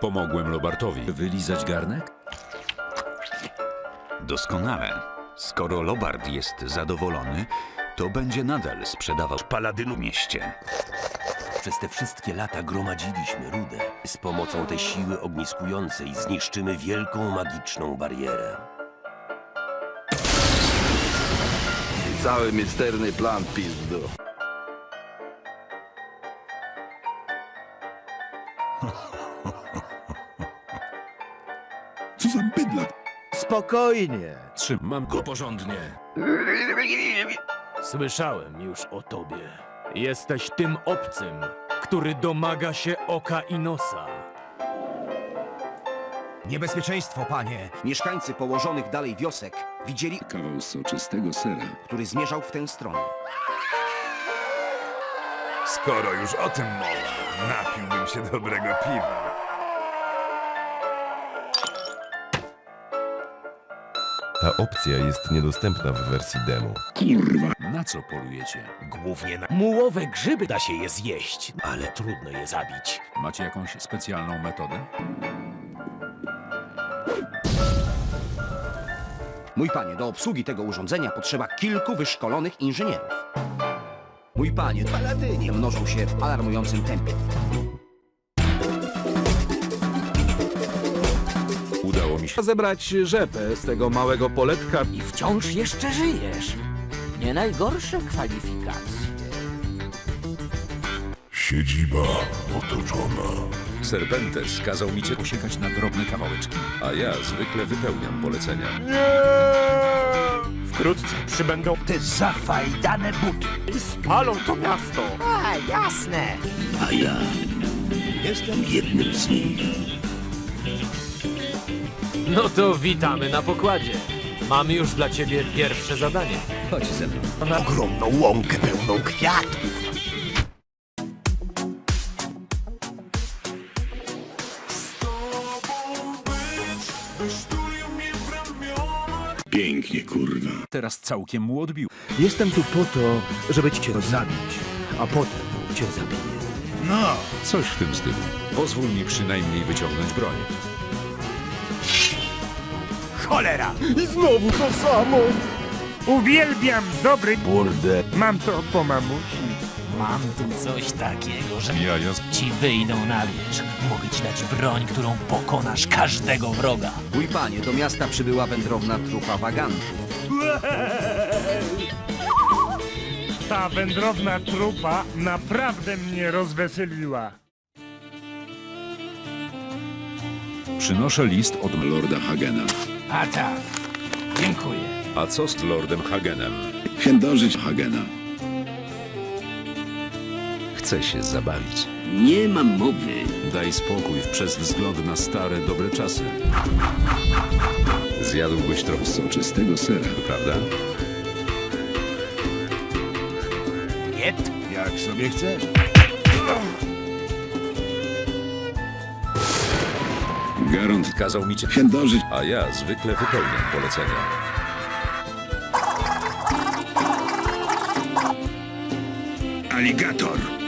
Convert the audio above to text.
Pomogłem Lobartowi. Wylizać garnek? Doskonale. Skoro Lobard jest zadowolony, to będzie nadal sprzedawał paladynu w mieście. Przez te wszystkie lata gromadziliśmy rudę. Z pomocą tej siły ogniskującej zniszczymy wielką magiczną barierę. Cały misterny plan pizdu. Co za bydlak? Spokojnie. Trzymam go porządnie. Słyszałem już o tobie. Jesteś tym obcym, który domaga się oka i nosa. Niebezpieczeństwo, panie! Mieszkańcy położonych dalej wiosek widzieli, Kawał soczystego sera. który zmierzał w tę stronę. Skoro już o tym mowa, napiłbym się dobrego piwa. Ta opcja jest niedostępna w wersji demo. Kurwa. Na co polujecie? Głównie na mułowe grzyby da się je zjeść, ale trudno je zabić. Macie jakąś specjalną metodę? Mój panie, do obsługi tego urządzenia potrzeba kilku wyszkolonych inżynierów. Mój panie, paladynie mnożą się w alarmującym tempie. Mi się. Zebrać rzepę z tego małego poletka. I wciąż jeszcze żyjesz. Nie najgorsze kwalifikacje. Siedziba otoczona. Serpentes kazał mi cię posiekać na drobne kawałeczki, a ja zwykle wypełniam polecenia. Wkrótce przybędą Te zafajdane buty. i spalą to miasto. A, jasne. A ja jestem jednym z nich. No to witamy na pokładzie. Mamy już dla ciebie pierwsze zadanie. Chodź ze mną. Ogromną łąkę pełną kwiatów. Pięknie, kurwa. Teraz całkiem mu odbił. Jestem tu po to, żeby cię zabić, a potem cię zabiję. Coś w tym stylu. Pozwól mi przynajmniej wyciągnąć broń. Cholera! I znowu to samo! Uwielbiam dobry Burde. Mam to po mamusi. Mam tu coś takiego, że Jaja ci wyjdą na wierzch. Mogę ci dać broń, którą pokonasz każdego wroga. Mój panie, do miasta przybyła wędrowna trupa wagantów. Ta wędrowna trupa naprawdę mnie rozweseliła. Przynoszę list od Lorda Hagena. A tak, dziękuję. A co z Lordem Hagenem? Chędożyć Hagena. Chcę się zabawić. Nie mam mowy. Daj spokój przez wzgląd na stare, dobre czasy. Zjadłbyś trochę soczystego sera, prawda? Jed. Jak sobie chcesz. Garant kazał mi cię... Chędożyć. A ja zwykle wypełniam polecenia. Aligator.